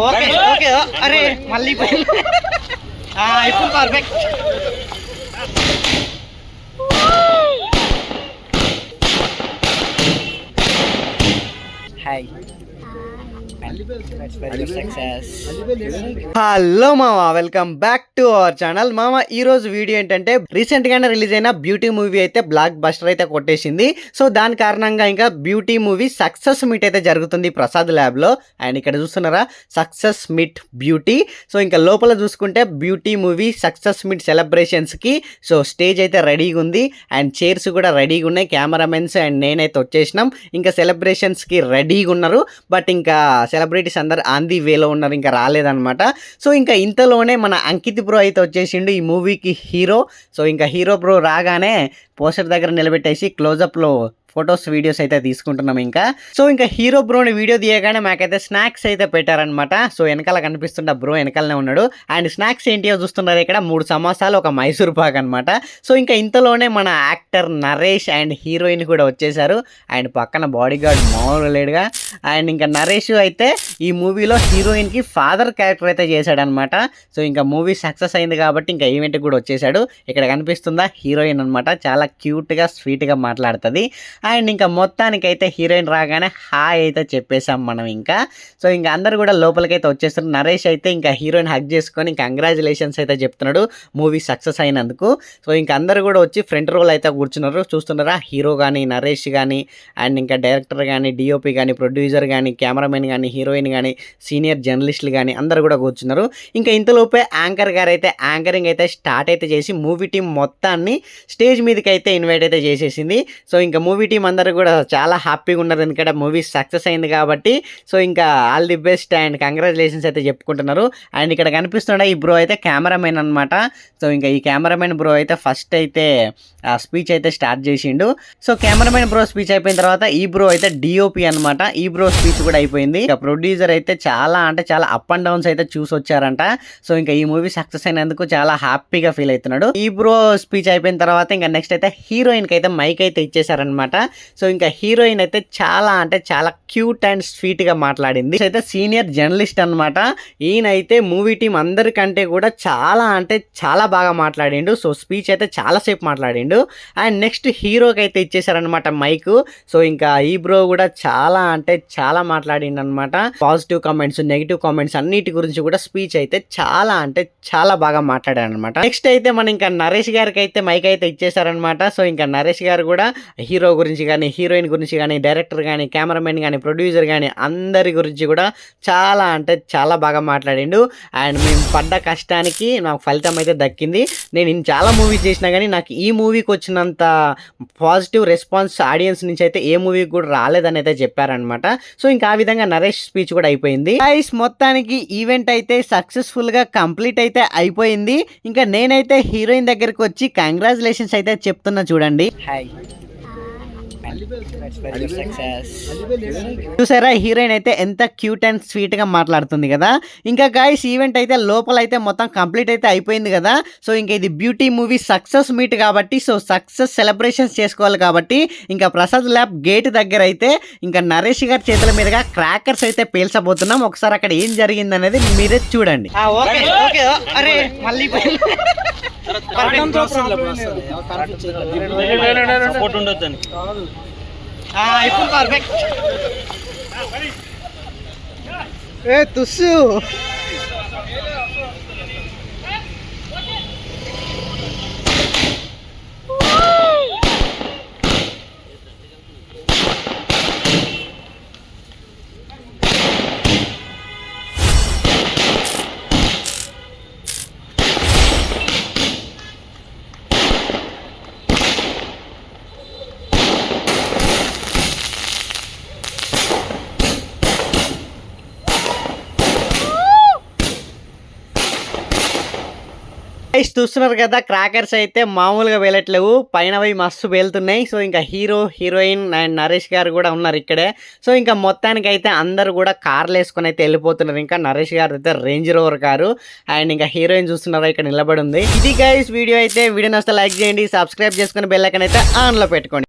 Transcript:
Okay okay అరే మళ్ళీ పోయింది. ఆ, ఇప్పుడు పర్ఫెక్ట్ హాయ్ హలో మామ welcome back to our channel మామ ఈ రోజు వీడియో ఏంటంటే రీసెంట్ గానే రిలీజ్ అయిన బ్యూటీ మూవీ అయితే బ్లాక్ బస్టర్ అయితే కొట్టేసింది. సో దాని కారణంగా ఇంకా బ్యూటీ మూవీ సక్సెస్ మీట్ అయితే జరుగుతుంది ప్రసాద్ ల్యాబ్లో. అండ్ ఇక్కడ చూస్తున్నారా? సక్సెస్ మీట్ బ్యూటీ సో ఇంకా లోపల చూసుకుంటే బ్యూటీ మూవీ సక్సెస్ మీట్ సెలబ్రేషన్స్కి సో స్టేజ్ అయితే రెడీగా ఉంది. అండ్ చైర్స్ కూడా రెడీగా ఉన్నాయి. కెమెరామెన్స్ అండ్ నేనైతే వచ్చేసినాం. ఇంకా సెలబ్రేషన్స్కి రెడీగా ఉన్నారు. బట్ ఇంకా సెలబ్రిటీస్ అందరు ఆన్ ది వేలో ఉన్నారు ఇంకా రాలేదనమాట సో ఇంకా ఇంతలోనే మన అంకిత్ బ్రో అయితే వచ్చేసిండు ఈ మూవీకి హీరో. సో ఇంకా హీరో బ్రో రాగానే పోస్టర్ దగ్గర నిలబెట్టేసి క్లోజప్లో ఫొటోస్ వీడియోస్ అయితే తీసుకుంటున్నాం ఇంకా. సో ఇంకా హీరో బ్రోని వీడియో తీయగానే మాకైతే స్నాక్స్ అయితే పెట్టారనమాట సో వెనకాల కనిపిస్తున్న బ్రో వెనకాలనే ఉన్నాడు. అండ్ స్నాక్స్ ఏంటియో చూస్తున్నారు ఇక్కడ మూడు సమోసాలు ఒక మైసూర్ పాక్ అనమాట సో ఇంకా ఇంతలోనే మన యాక్టర్ నరేష్ అండ్ హీరోయిన్ కూడా వచ్చేసారు అండ్ పక్కన బాడీ గార్డ్ మామూలు లేడుగా. అండ్ ఇంకా నరేష్ అయితే ఈ మూవీలో హీరోయిన్కి ఫాదర్ క్యారెక్టర్ అయితే చేశాడనమాట సో ఇంకా మూవీ సక్సెస్ అయింది కాబట్టి ఇంకా ఈవెంట్కి కూడా వచ్చేసాడు ఇక్కడ కనిపిస్తుందా హీరోయిన్ అనమాట చాలా క్యూట్గా స్వీట్గా మాట్లాడుతుంది. అండ్ ఇంకా మొత్తానికైతే హీరోయిన్ రాగానే హాయ్ అయితే చెప్పేసాం మనం ఇంకా. సో ఇంకా అందరు కూడా లోపలికైతే వచ్చేస్తారు నరేష్ అయితే ఇంకా హీరోయిన్ హక్ చేసుకొని ఇంకా కంగ్రాచులేషన్స్ అయితే చెప్తున్నాడు. మూవీ సక్సెస్ అయినందుకు. సో ఇంకా అందరు కూడా వచ్చి ఫ్రంట్ రోల్ అయితే కూర్చున్నారు. చూస్తున్నారా? హీరో కానీ నరేష్ కానీ అండ్ ఇంకా డైరెక్టర్ కానీ డిఓపి కానీ ప్రొడ్యూసర్ కానీ కెమెరామెన్ కానీ హీరోయిన్ కానీ సీనియర్ జర్నలిస్టులు కానీ అందరు కూడా కూర్చున్నారు. ఇంకా ఇంతలోపే యాంకర్ గారు అయితే యాంకరింగ్ అయితే స్టార్ట్ అయితే చేసి మూవీ టీం మొత్తాన్ని స్టేజ్ మీదకి అయితే ఇన్వైట్ అయితే చేసేసింది. సో ఇంకా మూవీ టీం అందరూ కూడా చాలా హ్యాపీగా ఉన్నారు. ఎందుకంటే మూవీ సక్సెస్ అయింది కాబట్టి సో ఇంకా all the best and congratulations అయితే చెప్పుకుంటున్నారు. అండ్ ఇక్కడ కనిపిస్తున్న ఈ బ్రో అయితే కెమెరామెన్ అనమాట సో ఇంకా ఈ కెమెరామెన్ బ్రో అయితే ఫస్ట్ అయితే ఆ స్పీచ్ అయితే స్టార్ట్ చేసిండు. సో కెమెరామెన్ బ్రో స్పీచ్ అయిపోయిన తర్వాత ఈ బ్రో అయితే డిఓపి అనమాట ఈ బ్రో స్పీచ్ కూడా అయిపోయింది. ఇక ప్రొడ్యూసర్ అయితే చాలా అంటే చాలా అప్ అండ్ డౌన్స్ అయితే చూసి వచ్చారంట. సో ఇంకా ఈ మూవీ సక్సెస్ అయినందుకు చాలా హ్యాపీగా ఫీల్ అవుతున్నాడు. ఈ బ్రో స్పీచ్ అయిపోయిన తర్వాత ఇంకా నెక్స్ట్ అయితే హీరోయిన్కి అయితే మైక్ అయితే ఇచ్చేసారనమాట సో ఇంకా హీరోయిన్ అయితే చాలా అంటే చాలా క్యూట్ అండ్ స్వీట్గా మాట్లాడింది. అయితే సీనియర్ జర్నలిస్ట్ అనమాట ఈయనైతే మూవీ టీం అందరికంటే కూడా చాలా అంటే చాలా బాగా మాట్లాడిండు. సో స్పీచ్ అయితే చాలా సేపు మాట్లాడిండు. అండ్ నెక్స్ట్ హీరోకి అయితే ఇచ్చేసారనమాట మైక్. సో ఇంకా ఈ బ్రో కూడా చాలా అంటే చాలా మాట్లాడిండు అనమాట పాజిటివ్ కామెంట్స్ నెగిటివ్ కామెంట్స్ అన్నిటి గురించి కూడా స్పీచ్ అయితే చాలా అంటే చాలా బాగా మాట్లాడాడు అనమాట నెక్స్ట్ అయితే మన ఇంకా నరేష్ గారికి అయితే మైక్ అయితే ఇచ్చేసారనమాట సో ఇంకా నరేష్ గారు కూడా హీరో గురించి గురించి కానీ హీరోయిన్ గురించి కానీ డైరెక్టర్ కానీ కెమెరామెన్ కానీ ప్రొడ్యూసర్ కానీ అందరి గురించి కూడా చాలా అంటే చాలా బాగా మాట్లాడిండు. అండ్ మేము పడ్డ కష్టానికి నాకు ఫలితం అయితే దక్కింది. నేను ఇన్ని చాలా మూవీస్ చేసినా కానీ నాకు ఈ మూవీకి వచ్చినంత పాజిటివ్ రెస్పాన్స్ ఆడియన్స్ నుంచి అయితే ఏ మూవీకి కూడా రాలేదని అయితే చెప్పారనమాట సో ఇంకా ఆ విధంగా నరేష్ స్పీచ్ కూడా అయిపోయింది. గైస్ మొత్తానికి ఈవెంట్ అయితే సక్సెస్ఫుల్గా కంప్లీట్ అయితే అయిపోయింది. ఇంకా నేనైతే హీరోయిన్ దగ్గరికి వచ్చి కంగ్రాచులేషన్స్ అయితే చెప్తున్నా చూడండి. హాయ్ చూసారా? హీరోయిన్ అయితే ఎంత క్యూట్ అండ్ స్వీట్గా మాట్లాడుతుంది కదా? ఇంకా గాయస్ ఈవెంట్ అయితే లోపల అయితే మొత్తం కంప్లీట్ అయితే అయిపోయింది కదా? సో ఇంకా ఇది బ్యూటీ మూవీ సక్సెస్ మీట్ కాబట్టి సో సక్సెస్ సెలబ్రేషన్స్ చేసుకోవాలి కాబట్టి ఇంకా ప్రసాద్ ల్యాబ్ గేట్ దగ్గర అయితే ఇంకా నరేష్ గారి చేతుల మీదుగా క్రాకర్స్ అయితే పేల్చబోతున్నాం. ఒకసారి అక్కడ ఏం జరిగింది అనేది మీరే చూడండి. అరే మళ్ళీ సపోర్ట్ ఉండొద్దు ఇప్పుడు పర్ఫెక్ట్ ఏ తుస్సు. గైస్ చూస్తున్నారు కదా క్రాకర్స్ అయితే మామూలుగా వెళ్ళట్లేవు పైన అవి మస్తు వెళ్తున్నాయి సో ఇంకా హీరో హీరోయిన్ అండ్ నరేష్ గారు కూడా ఉన్నారు ఇక్కడే. సో ఇంకా మొత్తానికి అయితే అందరు కూడా కార్లు వేసుకొని అయితే వెళ్ళిపోతున్నారు. ఇంకా నరేష్ గారు అయితే రేంజ్ రోవర్ కారు అండ్ ఇంకా హీరోయిన్ చూస్తున్నారా ఇక్కడ నిలబడి ఉంది. ఇది గైస్ వీడియో అయితే. వీడియో నష్టం లైక్ చేయండి సబ్స్క్రైబ్ చేసుకుని బెల్లకనైతే అయితే ఆన్లో పెట్టుకోండి.